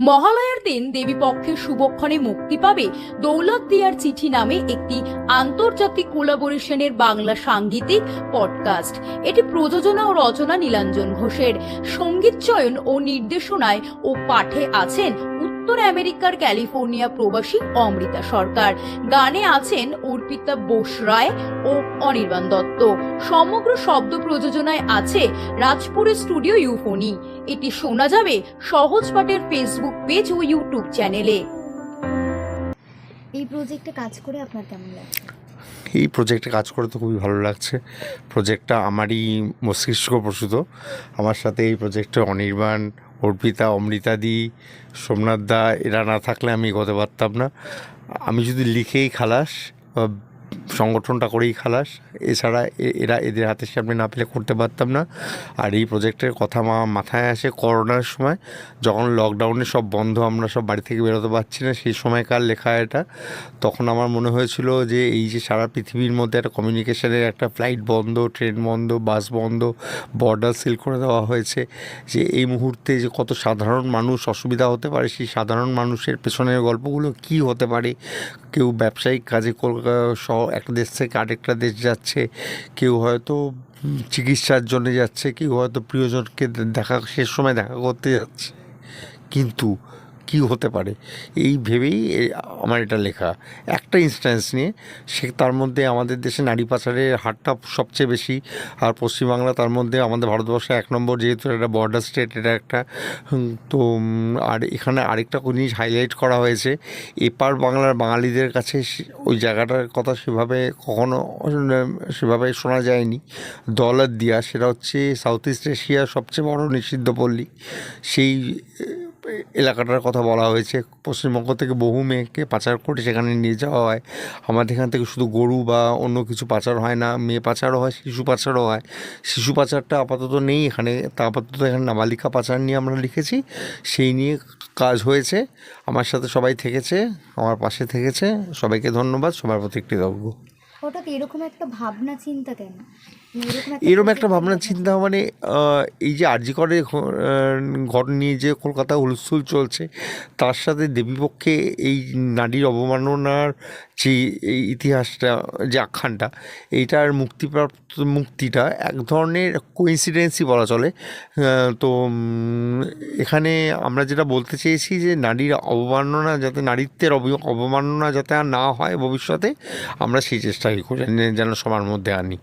মহালয়ার দিন দেবী পক্ষের শুভক্ষণে মুক্তি পাবে দৌলত দিয়ার চিঠি নামে একটি আন্তর্জাতিক কোলাবোরেশনের বাংলা সাংগীতিক পডকাস্ট এটি প্রযোজনা ও রচনা নীলাঞ্জন ঘোষের। সংগীত চয়ন ও নির্দেশনায় ও পাঠে আছেন উত্তর আমেরিকার ক্যালিফোর্নিয়া প্রবাসী অমৃতা সরকার। গানে আছেন অর্পিতা বোস রায় ও অনির্বাণ দত্ত। সমগ্র শব্দ প্রযোজনায় আছে রাজপুরের স্টুডিও ইউফোনি। এটি শোনা যাবে সহজ পাঠের ফেসবুক পেজ ও ইউটিউব চ্যানেলে। এই প্রজেক্টে কাজ করে আপনার কেমন লাগছে? এই প্রজেক্টে কাজ করে তো খুবই ভালো লাগছে। প্রজেক্টটা আমারই মস্তিষ্ক প্রসূত। আমার সাথে এই প্রজেক্টে অনির্বাণ অর্পিতা, অমৃতাদি সোমনাথ দা এরা না থাকলে আমি এগোতে পারতাম না আমি যদি লিখেই খালাস সংগঠনটা করেই খালাস। এছাড়া এরা এদের হাতের সামনে না পেলে করতে পারতাম না। আর এই প্রজেক্টের কথা মা মাথায় আসে করোনার সময়, যখন লকডাউনে সব বন্ধ, আমরা সব বাড়ি থেকে বেরোতে পারছি না, সেই সময়কার লেখা এটা। তখন আমার মনে হয়েছিল যে এই যে সারা পৃথিবীর মধ্যে একটা কমিউনিকেশনের একটা ফ্লাইট বন্ধ ট্রেন বন্ধ বাস বন্ধ বর্ডার সিল করে দেওয়া হয়েছে, যে এই মুহূর্তে যে কত সাধারণ মানুষ অসুবিধা হতে পারে, সেই সাধারণ মানুষের পেছনের গল্পগুলো কি হতে পারে? কেউ ব্যবসায়িক কাজে কলকাতা একটা দেশ থেকে আরেকটা দেশ যাচ্ছে, কেউ হয়তো চিকিৎসার জন্য যাচ্ছে, কেউ হয়তো প্রিয়জনকে দেখা শেষ সময় দেখা করতে যাচ্ছে। কিন্তু কি হতে পারে। এই ভেবেই আমার এটা লেখা। একটা ইনস্ট্যান্স নিয়ে সে, তার মধ্যে আমাদের দেশে নারী পাচারের হারটা সবচেয়ে বেশি আর পশ্চিমবাংলা তার মধ্যে আমাদের ভারতবর্ষে এক নম্বর যেহেতু এটা বর্ডার স্টেট এটা একটা তো আর এখানে আরেকটা জিনিস হাইলাইট করা হয়েছে। এপার বাংলার বাঙালিদের কাছে ওই জায়গাটার কথা সেভাবে কখনো, সেভাবে শোনা যায়নি। দলার দিয়া, সেটা হচ্ছে সাউথ ইস্ট এশিয়ার সবচেয়ে বড় নিষিদ্ধ পল্লী সেই এলাকাটার কথা বলা হয়েছে। পশ্চিমবঙ্গ থেকে বহু মেয়েকে পাচার করে সেখানে নিয়ে যাওয়া হয়। আমাদের এখান থেকে শুধু গরু বা অন্য কিছু পাচার হয় না, মেয়ে পাচারও হয়, শিশু পাচারও হয়। শিশু পাচারটা আপাতত নেই এখানে, তা আপাতত এখানে নাবালিকা পাচার নিয়ে আমরা লিখেছি। সেই নিয়ে কাজ হয়েছে। আমার সাথে সবাই থেকেছে, আমার পাশে থেকেছে। সবাইকে ধন্যবাদ, সবার প্রতি কৃতজ্ঞ। হঠাৎ এরকম একটা ভাবনা, চিন্তা কেন? এরকম একটা ভাবনা চিন্তা মানে এই যে আরজি করে ঘটনা নিয়ে যে কলকাতা হুলস্থুল চলছে, তার সাথে দেবীপক্ষে এই নারীর অবমাননার যে এই ইতিহাসটা, যে আখ্যানটা, এইটার মুক্তিপ্রাপ্ত, মুক্তিটা এক ধরনের কোইন্সিডেন্সই বলা চলে। তো এখানে আমরা যেটা বলতে চেয়েছি যে নারীর অবমাননা যাতে, নারীত্বের অবমাননা যাতে আর না হয় ভবিষ্যতে, আমরা সেই চেষ্টাই করি, যেন সবার মধ্যে আনি।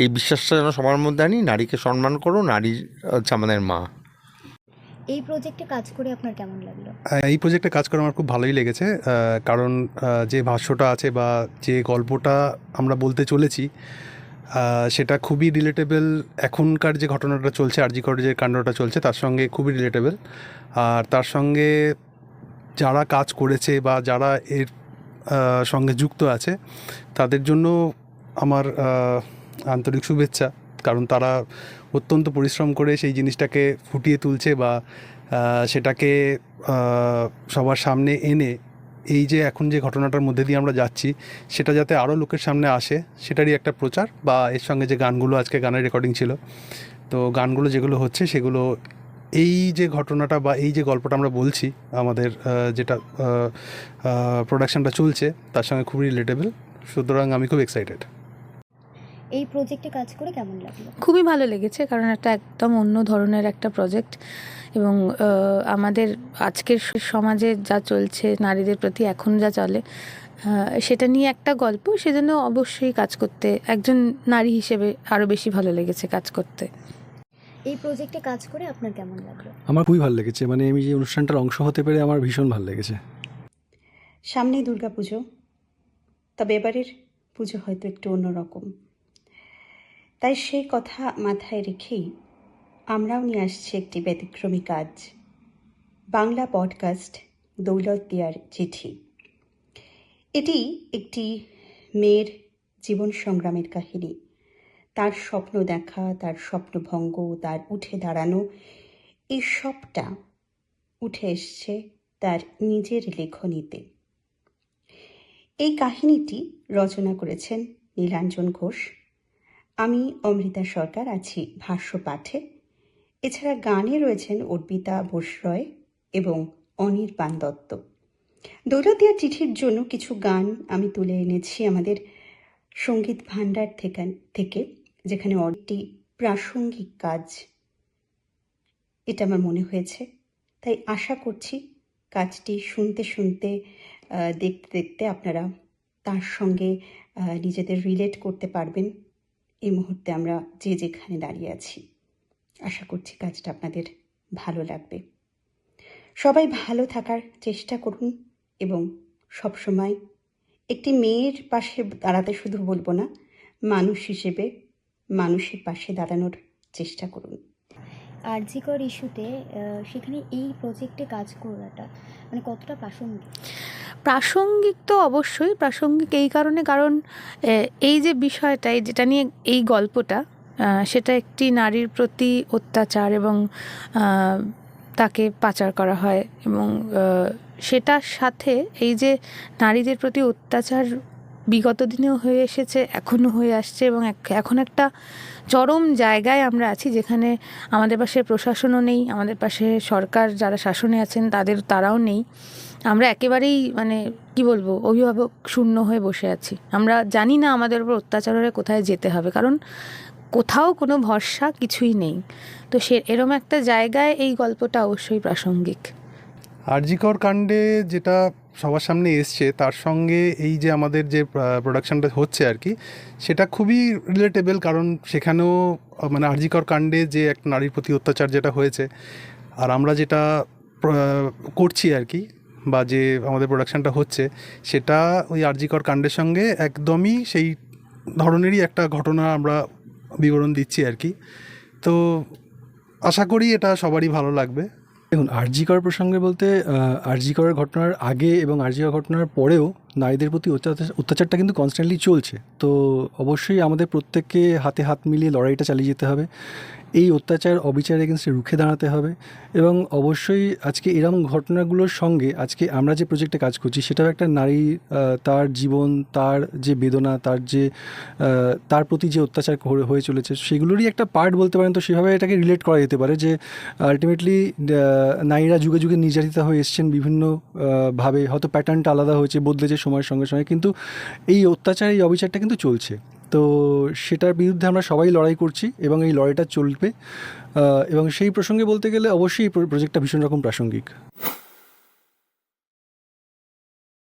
এই বিশ্বাসটা যেন সবার মধ্যে আনি নারীকে সম্মান করো নারী হচ্ছে আমাদের মা। এই প্রজেক্টে কাজ করে আপনার কেমন লাগল? এই প্রজেক্টে কাজ করে আমার খুব ভালোই লেগেছে কারণ যে ভাষ্যটা আছে বা যে গল্পটা আমরা বলতে চলেছি সেটা খুবই রিলেটেবল এখনকার যে ঘটনাটা চলছে আর আরজিকর যে কাণ্ডটা চলছে তার সঙ্গে খুবই রিলেটেবল আর তার সঙ্গে যারা কাজ করেছে বা যারা এর সঙ্গে যুক্ত আছে তাদের জন্য আমার আন্তরিক শুভেচ্ছা, কারণ তারা অত্যন্ত পরিশ্রম করে সেই জিনিসটাকে ফুটিয়ে তুলছে বা সেটাকে সবার সামনে এনে এই যে এখন যে ঘটনাটার মধ্যে দিয়ে আমরা যাচ্ছি, সেটা যাতে আরও লোকের সামনে আসে, সেটারই একটা প্রচার বা এর সঙ্গে যে গানগুলো আজকে গানের রেকর্ডিং ছিল। তো গানগুলো যেগুলো হচ্ছে সেগুলো এই যে ঘটনাটা বা এই যে গল্পটা আমরা বলছি, আমাদের যেটা প্রোডাকশনটা চলছে, তার সঙ্গে খুবই রিলেটেবল সুতরাং আমি খুব এক্সাইটেড এই প্রজেক্টে কাজ করে কেমন লাগল? খুবই ভালো লেগেছে কারণ একটা একদম অন্য ধরনের একটা প্রজেক্ট এবং আমাদের আজকের সমাজে যা চলছে নারীদের প্রতি এখন যা চলে সেটা নিয়ে একটা গল্প সেজন্য অবশ্যই কাজ করতে একজন নারী হিসেবে আরও বেশি ভালো লেগেছে কাজ করতে। এই প্রজেক্টে কাজ করে আপনার কেমন লাগল? আমার খুবই ভালো লেগেছে মানে আমি যে অনুষ্ঠানটার অংশ হতে পেরে আমার ভীষণ ভালো লেগেছে। সামনেই দুর্গাপুজো তবে এবারের পুজো হয়তো একটু অন্যরকম। তাই সেই কথা মাথায় রেখেই আমরাও নিয়ে আসছি একটি ব্যতিক্রমী কাজ। বাংলা পডকাস্ট দৌলত দিয়ার চিঠি। এটি একটি মেয়ের জীবন সংগ্রামের কাহিনী। তার স্বপ্ন দেখা, তার স্বপ্নভঙ্গ তার উঠে দাঁড়ানো, এই সবটা উঠে এসছে তার নিজের লেখনীতে। এই কাহিনীটি রচনা করেছেন নীলাঞ্জন ঘোষ। আমি অমৃতা সরকার আছি ভাষ্য পাঠে। এছাড়া গানে রয়েছেন অর্পিতা বোসরয় এবং অনির্বাণ দত্ত দৌলতিয়া চিঠির জন্য কিছু গান আমি তুলে এনেছি আমাদের সংগীত ভাণ্ডার থেকে যেখানে অনেকটি প্রাসঙ্গিক কাজ। এটা আমার মনে হয়েছে। তাই আশা করছি কাজটি শুনতে শুনতে দেখতে দেখতে আপনারা তার সঙ্গে নিজেদের রিলেট করতে পারবেন। এই মুহূর্তে আমরা যে যেখানে দাঁড়িয়ে আছি। আশা করছি কাজটা আপনাদের ভালো লাগবে। সবাই ভালো থাকার চেষ্টা করুন এবং সবসময় একটি মেয়ের পাশে দাঁড়াতে শুধু বলব না, মানুষ হিসেবে মানুষের পাশে দাঁড়ানোর চেষ্টা করুন। আরজিকর ইস্যুতে সেখানে এই প্রজেক্টে কাজ করাটা মানে কতটা প্রাসঙ্গিক? প্রাসঙ্গিক তো অবশ্যই, প্রাসঙ্গিক এই কারণে, কারণ এই যে বিষয়টা যেটা নিয়ে এই গল্পটা সেটা একটি নারীর প্রতি অত্যাচার এবং তাকে পাচার করা হয় এবং সেটার সাথে এই যে নারীদের প্রতি অত্যাচার বিগত দিনেও হয়ে এসেছে, এখনও হয়ে আসছে এবং এখন একটা চরম জায়গায় আমরা আছি যেখানে আমাদের পাশে প্রশাসনও নেই, আমাদের পাশে সরকার যারা শাসনে আছেন তাদের, তারাও নেই। আমরা একেবারেই মানে কি বলব, অভিভাবক শূন্য হয়ে বসে আছি। আমরা জানি না আমাদের উপর অত্যাচার হলে কোথায় যেতে হবে, কারণ কোথাও কোনো ভরসা কিছুই নেই। তো সে, এরম একটা জায়গায় এই গল্পটা অবশ্যই প্রাসঙ্গিক। আরজিকর কাণ্ডে যেটা সবার সামনে এসছে, তার সঙ্গে এই যে আমাদের যে প্রোডাকশনটা হচ্ছে আর কি, সেটা খুবই রিলেটেবল কারণ সেখানেও মানে আরজিকর কাণ্ডে যে এক নারীর প্রতি অত্যাচার যেটা হয়েছে, আর আমরা যেটা করছি আর কি, বা যে আমাদের প্রোডাকশনটা হচ্ছে, সেটা ওই আরজিকর কাণ্ডের সঙ্গে একদমই সেই ধরনেরই একটা ঘটনা আমরা বিবরণ দিচ্ছি আর কি। তো আশা করি এটা সবারই ভালো লাগবে। দেখুন আরজিকর প্রসঙ্গে বলতে আরজিকরের ঘটনার আগে এবং আরজিকর ঘটনার পরেও নারীদের প্রতি অত্যাচারটা কিন্তু কনস্ট্যান্টলি চলছে। তো অবশ্যই আমাদের প্রত্যেককে হাতে হাত মিলিয়ে লড়াইটা চালিয়ে যেতে হবে। এই অত্যাচার অবিচার এগেনস্টে রুখে দাঁড়াতে হবে এবং অবশ্যই আজকে এরকম ঘটনাগুলোর সঙ্গে আজকে আমরা যে প্রজেক্টে কাজ করছি সেটাও একটা নারী তার জীবন, তার যে বেদনা, তার যে তার প্রতি যে অত্যাচার হয়ে- হয়ে চলেছে সেগুলোরই একটা পার্ট বলতে পারেন তো সেভাবে এটাকে রিলেট করা যেতে পারে যে আলটিমেটলি নারীরা যুগে যুগে নির্যাতিতা হয়ে এসছেন বিভিন্ন ভাবে হয়তো প্যাটার্নটা আলাদা হয়েছে, বদলেছে সময়ের সঙ্গে সঙ্গে কিন্তু এই অত্যাচার, এই অবিচারটা কিন্তু চলছে। তো সেটার বিরুদ্ধে আমরা সবাই লড়াই করছি এবং এই লড়াইটা চলবে। এবং সেই প্রসঙ্গে বলতে গেলে অবশ্যই এই প্রজেক্টটা ভীষণ রকম প্রাসঙ্গিক।